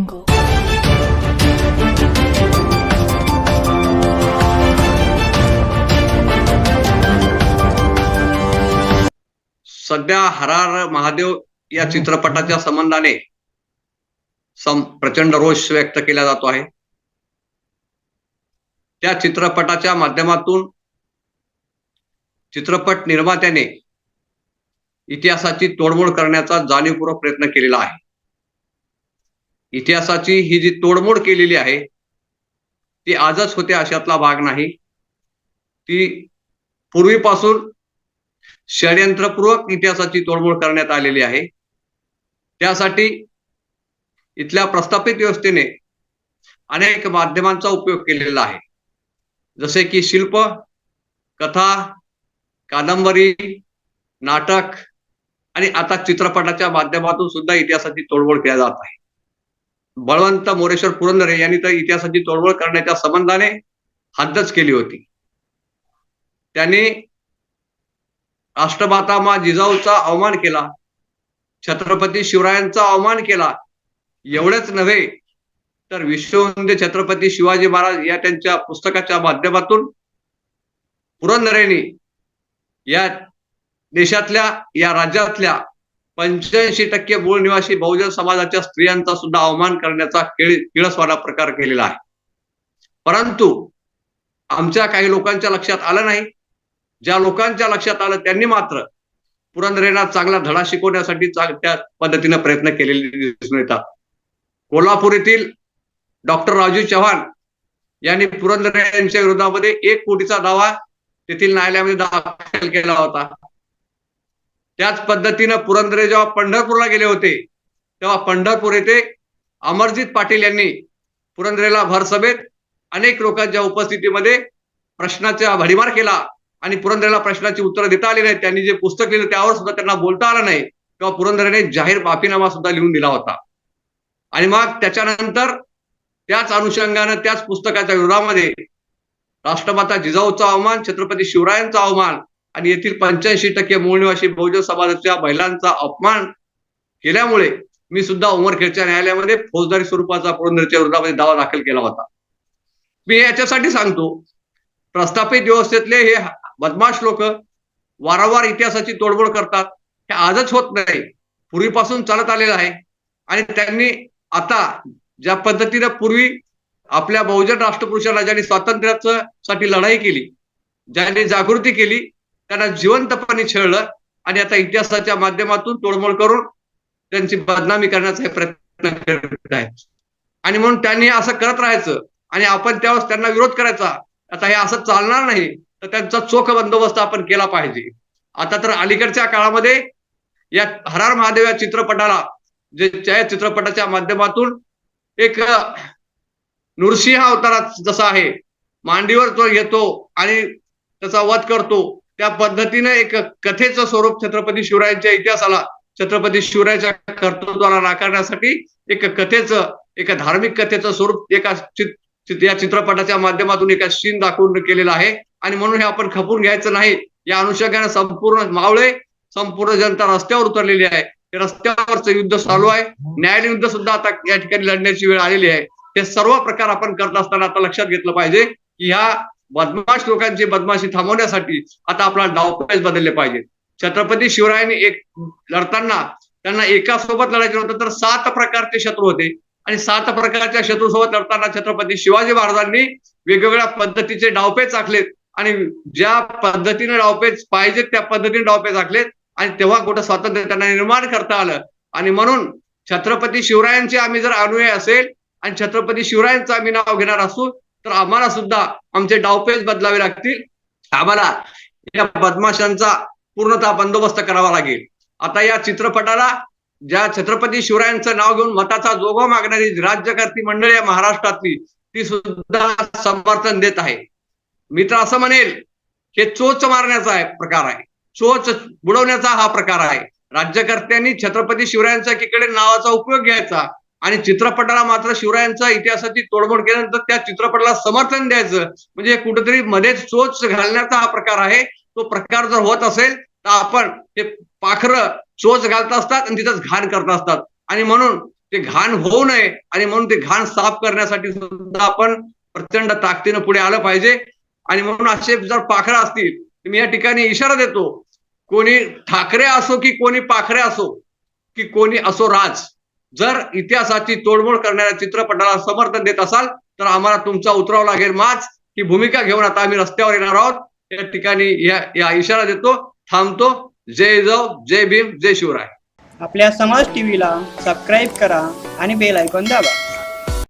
सध्या हरार महादेव या चित्रपटाच्या संबंधाने सम प्रचंड रोष व्यक्त केला जातो आहे. त्या चित्रपटाच्या माध्यमातून चित्रपट निर्मात्याने इतिहासाची तोडमोड करण्याचा जाणीवपूर्वक प्रयत्न केलेला आहे. इतिहासाची ही जी तोडमोड केलेली आहे ती आजच होते अशातला भाग नाही. ती पूर्वीपासून षडयंत्रपूर्वक इतिहासाची तोडमोड करण्यात आलेली आहे. त्यासाठी इथल्या प्रस्थापित व्यवस्थेने अनेक माध्यमांचा उपयोग केलेला आहे. जसे की शिल्प कथा कादंबरी नाटक आणि आता चित्रपटाच्या माध्यमातून सुद्धा इतिहासाची तोडमोड केली जात आहे. बळवंत मोरेश्वर पुरंदरे यांनी तर इतिहासाची तोडमोड करण्याच्या संबंधाने हद्दच केली होती. त्यांनी राष्ट्रमाता मा जिजाऊचा अवमान केला छत्रपती शिवरायांचा अवमान केला एवढेच नव्हे तर विश्ववंदे छत्रपती शिवाजी महाराज या त्यांच्या पुस्तकाच्या माध्यमातून पुरंदरेंनी या देशातल्या या राज्यातल्या पंच्याऐंशी टक्के मूळ निवासी बहुजन समाजाच्या स्त्रियांचा सुद्धा अवमान करण्याचा केळ प्रकार केलेला आहे. परंतु आमच्या काही लोकांच्या लक्षात आलं नाही. ज्या लोकांच्या लक्षात आलं त्यांनी मात्र पुरंदरेंना चांगला धडा शिकवण्यासाठी त्या पद्धतीने प्रयत्न केलेले दिसून येतात. कोल्हापूर येथील डॉक्टर राजू चव्हाण यांनी पुरंदरे यांच्या विरोधामध्ये एक कोटीचा दावा तेथील न्यायालयामध्ये दाखल केला होता. त्याच पद्धतीनं पुरंदरे जेव्हा पंढरपूरला गेले होते तेव्हा पंढरपूर येथे अमरजित पाटील यांनी पुरंदरेला भरसभेत अनेक लोकांच्या उपस्थितीमध्ये प्रश्नाचा भडीमार केला आणि पुरंदरेला प्रश्नाची उत्तरं देता आली नाही त्यांनी जे पुस्तक लिहिलं त्यावर सुद्धा त्यांना बोलता आलं नाही. तेव्हा पुरंदरेने जाहीर माफीनामा सुद्धा लिहून दिला होता. आणि मग त्याच्यानंतर त्याच अनुषंगानं त्याच पुस्तकाच्या विरोधामध्ये राष्ट्रमाता जिजाऊचा अवमान छत्रपती शिवरायांचा अवमान आणि येथील पंच्याऐंशी टक्के मूळ निवासी बहुजन समाजाच्या महिलांचा अपमान केल्यामुळे मी सुद्धा उमरखेडच्या न्यायालयामध्ये फौजदारी स्वरूपाचा पुरंदरच्या विरोधामध्ये दावा दाखल केला होता. मी याच्यासाठी सांगतो प्रस्थापित व्यवस्थेतले हे बदमाश लोक वारंवार इतिहासाची तोडबोड करतात. हे आजच होत नाही. पूर्वीपासून चालत आलेलं आहे. आणि त्यांनी आता ज्या पद्धतीने पूर्वी आपल्या बहुजन राष्ट्रपुरुषांना ज्यांनी स्वातंत्र्याचं साठी लढाई केली ज्यांनी जागृती केली त्यांना जिवंतपणे छळलं आणि आता इतिहासाच्या माध्यमातून तोडमोड करून त्यांची बदनामी करण्याचा प्रयत्न करत आहे आणि म्हणून त्यांनी असं करत राहायचं आणि आपण त्यावेळेस त्यांना विरोध करायचा आता हे असं चालणार नाही तर त्यांचा चोख बंदोबस्त आपण केला पाहिजे. आता तर अलीकडच्या काळामध्ये या हरार महादेव या चित्रपटाला जे चित्रपटाच्या माध्यमातून एक नृसिंह अवतारात जसा आहे मांडीवर तो येतो आणि त्याचा वध करतो त्या पद्धतीने एक कथेचं स्वरूप छत्रपती शिवरायांच्या इतिहासाला छत्रपती शिवरायाच्या कर्तृत्वाला नाकारण्यासाठी एक कथेचं एका धार्मिक कथेचं स्वरूप एका या चित्रपटाच्या माध्यमातून एका सीन दाखवून केलेला आहे. आणि म्हणून हे आपण खपून घ्यायचं नाही. या अनुषंगाने संपूर्ण मावळे संपूर्ण जनता रस्त्यावर उतरलेली आहे. रस्त्यावरचं युद्ध चालू आहे. न्यायालयीन युद्ध सुद्धा आता या ठिकाणी लढण्याची वेळ आलेली आहे. हे सर्व प्रकार आपण करत असताना आता लक्षात घेतलं पाहिजे की ह्या बदमाश लोकांची बदमाशी थांबवण्यासाठी आता आपला डावपेच बदलले पाहिजे छत्रपती शिवरायांनी एक लढताना त्यांना एका सोबत लढायचं होतं तर सात प्रकारचे शत्रू होते. आणि सात प्रकारच्या शत्रूसोबत लढताना छत्रपती शिवाजी महाराजांनी वेगवेगळ्या पद्धतीचे डावपेच आखलेत. आणि ज्या पद्धतीने डावपेच पाहिजेत त्या पद्धतीने डावपेच आखलेत. आणि तेव्हा कुठं स्वातंत्र्य त्यांना निर्माण करता आलं. आणि म्हणून छत्रपती शिवरायांचे आम्ही जर अनुयायी असेल आणि छत्रपती शिवरायांचं आम्ही नाव घेणार असू तर आम्हाला सुद्धा आमचे डावपेच बदलावे लागतील. आम्हाला या बदमाशांचा पूर्णतः बंदोबस्त करावा लागेल. आता या चित्रपटाला ज्या छत्रपती शिवरायांचं नाव घेऊन मताचा जोगवा मागणारी राज्यकर्ती मंडळी या महाराष्ट्रातली ती सुद्धा समर्थन देत आहे. मी तर असं म्हणेल हे चोच मारण्याचा प्रकार आहे. चोच बुडवण्याचा हा प्रकार आहे. राज्यकर्त्यांनी छत्रपती शिवरायांच्या एकीकडे नावाचा उपयोग घ्यायचा. आणि चित्रपटाला मात्र शिवरायांचा इतिहासाची तोडमोड केल्यानंतर त्या चित्रपटाला समर्थन द्यायचं. म्हणजे कुठेतरी मध्येच चोच घालण्याचा हा प्रकार आहे. तो प्रकार जर होत असेल तर आपण ते पाखरं चोच घालत असतात आणि तिथंच घाण करत असतात. आणि म्हणून ते घाण होऊ नये आणि म्हणून ते घाण साफ करण्यासाठी सुद्धा आपण प्रचंड ताकदीनं पुढे आलं पाहिजे. आणि म्हणून असे जर पाखरं असतील तर मी या ठिकाणी इशारा देतो. कोणी ठाकरे असो की कोणी पाखरे असो की कोणी असो राज जर इतिहासाची तोडमोड करणाऱ्या चित्रपटाला समर्थन देत असाल तर आम्हाला तुमचा उतरावं लागेल माच ही भूमिका घेऊन आता आम्ही रस्त्यावर येणार आहोत. या ठिकाणी या या इशारा देतो थांबतो. जय जव जय भीम जय शिवराय. आपल्या समाज टीव्हीला सबस्क्राईब करा आणि बेल ऐकून दाबा.